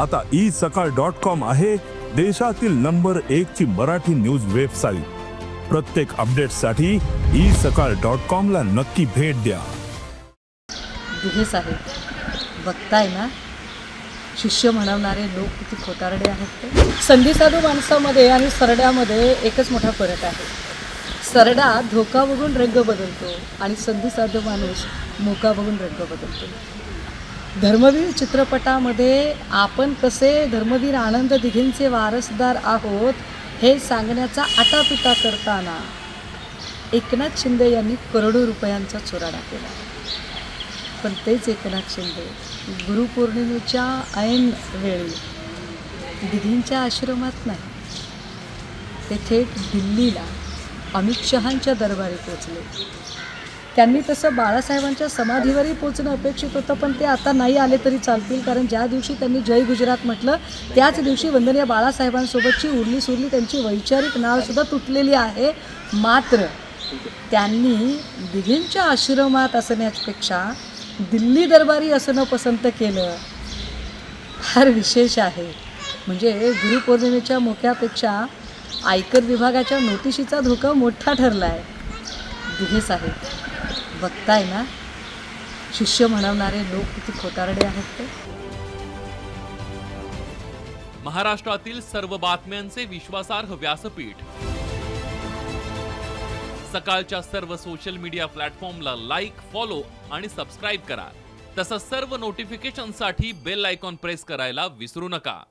आता ई सकाळ dot com आहे देशातील नंबर एक ची मराठी न्यूज वेबसाईट. प्रत्येक अपडेटसाठी ई सकाळ डॉट कॉम ला नक्की भेट द्या. दिघे साहेब बघताय ना? शिष्य म्हणवणारे लोक किती खोतारडे आहेत ते. संधी साधू माणसामध्ये आणि सरड्यामध्ये एकच मोठा फरक आहे. सरडा धोका बघून रंग बदलतो आणि संधी साधू माणूस मोका बघून रंग बदलतो. धर्मवीर चित्रपटामध्ये आपण कसे धर्मवीर आनंद दिघींचे वारसदार आहोत हे सांगण्याचा आटापिटा करताना एकनाथ शिंदे यांनी करोडो रुपयांचा चुराडा केला. पण तेच एकनाथ शिंदे गुरुपौर्णिमेच्या ऐन वेळी दिघींच्या आश्रमात नाही ते थेट दिल्लीला अमित शहांच्या दरबारी पोचले त्यांनी तसं बाळासाहेबांच्या समाधीवरही पोचणं अपेक्षित होतं पण ते आता नाही आले तरी चालतील कारण ज्या दिवशी त्यांनी जय गुजरात म्हटलं त्याच दिवशी वंदनीय बाळासाहेबांसोबतची उरली सुरली त्यांची वैचारिक नावसुद्धा तुटलेली आहे. मात्र त्यांनी दिघींच्या आश्रमात असण्यापेक्षा दिल्ली दरबारी असणं पसंत केलं फार विशेष आहे. म्हणजे गुरुपौर्णिमेच्या मोक्यापेक्षा आयकर विभागाच्या नोटिशीचा धोका मोठा ठरला आहे दिघे साहेब. बघताय ना? शिष्य म्हणवणारे लोक किती खोटारडे आहेत ते. महाराष्ट्रातील सर्व बातम्यांचे विश्वासार्ह व्यासपीठ. सकाळच्या सर्व सोशल मीडिया प्लॅटफॉर्मला लाईक फॉलो आणि सबस्क्राईब करा. तसंच सर्व नोटिफिकेशनसाठी बेल आयकॉन प्रेस करायला विसरू नका.